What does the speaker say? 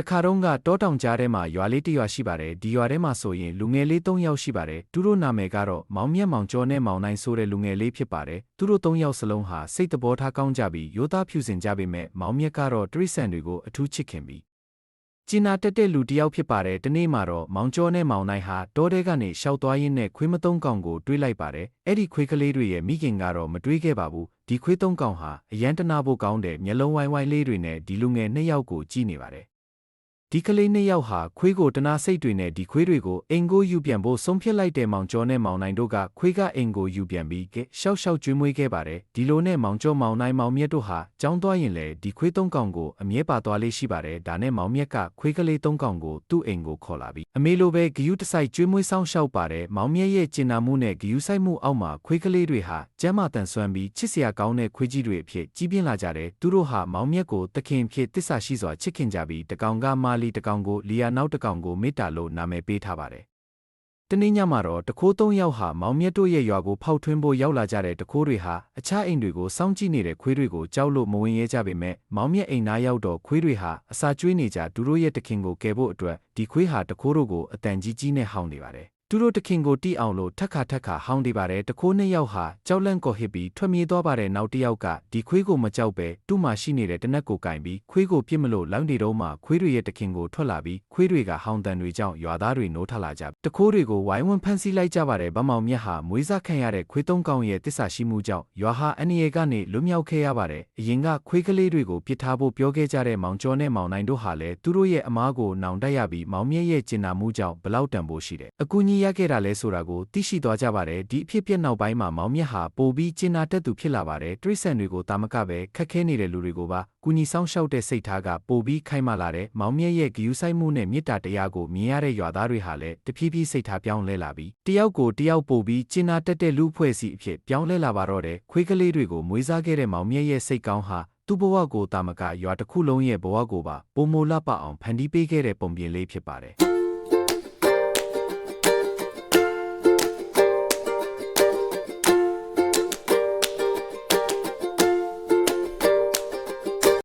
တခါတော့ကတောတောင်ကြားထဲမှာရွာလေးတစ်ရွာရှိပါတယ်ဒီရွာထဲမှာဆိုရင်လူငယ်လေး၃ယောက်ရှိပါတယ်သူတို့နာမည်ကတော့မောင်မြတ်မောင်ကျော်နဲ့မောင်နိုင်ဆိုတဲ့လူငယ်လေးဖြစ်ပါတယ်သူတို့၃ယောက်စလုံးဟာစိတ်တဘောထားကောင်းကြပြီးရိုးသားဖြူစင်ကြပေမဲ့မောင်မြတ်ကတော့တရိษံတွေကိုအထူးချစ်ခင်ပြီးကျင်နာတက်တဲ့လူတစ်ယောက်ဖြစ်ပါတယ်တနေ့မှာတော့မောင်ကျော်နဲ့မောင်နိုင်ဟာတောထဲကနေရှောက်သွားရင်းနဲ့ခွေးမသုံးကောင်ကိုတွေးလိုက်ပါတယ်အဲ့ဒီခွေးကလေးတွေရဲ့မိခင်ကတော့မတွေးခဲ့ပါဘူးဒီခွေးသုံးကောင်ဟာအရန်တနာဖို့ကောင်းတဲ့မျက်လုံးဝိုင်းဝိုင်းလေးတွေနဲ့ဒီလူငယ်နှစ်ယောက်ကိုကြည့်နေပါတယ် ဒီကလေးနှစ်ယောက်ဟာခွေးကိုတနာစိတ်တွေနဲ့ဒီခွေးတွေကိုအင်ကိုယူပြန်ဖို့ဆုံးဖြတ်လိုက်တဲ့မောင်ကျော်နဲ့မောင်နိုင်တို့ကခွေးကအင်ကိုယူပြန်ပြီးကဲရှောက်ရှောက်ကျွေးမွေးခဲ့ပါတယ်ဒီလိုနဲ့မောင်ကျော်မောင်နိုင်မောင်မြတ်တို့ဟာကြောင်းသွားရင်လေဒီခွေးသုံးကောင်ကိုအမြဲပါသွားလေးရှိပါတယ်ဒါနဲ့မောင်မြတ်ကခွေးကလေးသုံးကောင်ကိုသူ့အိမ်ကိုခေါ်လာပြီးအမေလိုပဲဂယူးတစိုက်ကျွေးမွေးဆောင်ရှောက်ပါတယ်မောင်မြတ်ရဲ့ကျင်နာမှုနဲ့ဂယူးဆိုင်မှုအောက်မှာခွေးကလေးတွေဟာကျမ်းမာတန်ဆွမ်းပြီးချစ်စရာကောင်းတဲ့ခွေးကြီးတွေအဖြစ်ကြီးပြင်းလာကြတယ်သူတို့ဟာမောင်မြတ်ကိုတခင်ဖြစ်တစ္ဆာရှိစွာချစ်ခင်ကြပြီးတကောင်ကမာလီတကောင်ကိုလီယာနောက်တကောင်ကိုမေတ္တာလို့နာမည်ပေးထားပါတယ်တနေ့ညမှာတော့တခိုးသုံးယောက်ဟာမောင်မြတ်တို့ရဲ့ရွာကိုဖောက်ထွင်းဖို့ရောက်လာကြတဲ့တခိုးတွေဟာအခြားအိမ်တွေကိုစောင့်ကြည့်နေတဲ့ခွေးတွေကိုကြောက်လို့မဝင်ရဲကြပေမဲ့မောင်မြတ်အိမ်သားရောက်တော့ခွေးတွေဟာအစာကျွေးနေကြသူတို့ရဲ့တခင်ကိုကယ်ဖို့အတွက်ဒီခွေးဟာတခိုးတို့ကိုအတန်ကြီးကြီးနဲ့ဟောင်းနေပါတယ် သူတို့တခင်ကိုတိအောင်လို့ထက်ခါထက်ခါဟောင်းနေပါတယ်တခိုးနှစ်ယောက်ဟာကြောက်လန့်ကော်ဟစ်ပြီးထွက်ပြေးသွားပါတယ်နောက်တစ်ယောက်ကဒီခွေးကိုမကြောက်ပဲသူ့မှာရှိနေတဲ့တနက်ကိုကင်ပြီးခွေးကိုပြစ်မလို့လောင်းနေတော့မှခွေးတွေရဲ့တခင်ကိုထွက်လာပြီးခွေးတွေကဟောင်းတန်တွေကြောင့်ရွာသားတွေနိုးထလာကြတခိုးတွေကိုဝိုင်းဝန်းဖမ်းဆီးလိုက်ကြပါတယ်ဗမောင်မြတ်ဟာမွေးစားခံရတဲ့ခွေးသုံးကောင်ရဲ့တစ္ဆာရှိမှုကြောင့်ရွာဟာအန္တရာယ်ကနေလွတ်မြောက်ခဲ့ရပါတယ်အရင်ကခွေးကလေးတွေကိုပြစ်ထားဖို့ပြောခဲ့ကြတဲ့မောင်ကျော်နဲ့မောင်နိုင်တို့ဟာလည်းသူတို့ရဲ့အမားကိုနောင်တရပြီးမောင်မြတ်ရဲ့ကျင်နာမှုကြောင့်ဘလောက်တန်ဖို့ရှိတယ်အကူကြီးရခဲ့တာလဲဆိုတာကိုသိရှိသွားကြပါတယ်ဒီအဖြစ်ပြက်နောက်ပိုင်းမှာမောင်မြတ်ဟာပိုပြီးကျင်နာတက်သူဖြစ်လာပါတယ်တရိษံတွေကိုတာမကပဲခက်ခဲနေတဲ့လူတွေကိုပါကူညီဆောင်ရှောက်တဲ့စိတ်ထားကပိုပြီးခိုင်မာလာတဲ့မောင်မြတ်ရဲ့ဂယူးဆိုင်မှုနဲ့မေတ္တာတရားကိုမြင်ရတဲ့ရွာသားတွေဟာလည်းတဖြည်းဖြည်းစိတ်ထားပြောင်းလဲလာပြီးတယောက်ကိုတယောက်ပိုပြီးကျင်နာတက်တဲ့လူအဖွဲ့အစည်းအဖြစ်ပြောင်းလဲလာပါတော့တယ်ခွေးကလေးတွေကိုမွေးစားခဲ့တဲ့မောင်မြတ်ရဲ့စိတ်ကောင်းဟာသူ့ဘဝကိုတာမကရွာတစ်ခုလုံးရဲ့ဘဝကိုပါပုံမလပအောင်ဖန်တီးပေးခဲ့တဲ့ပုံပြင်လေးဖြစ်ပါတယ်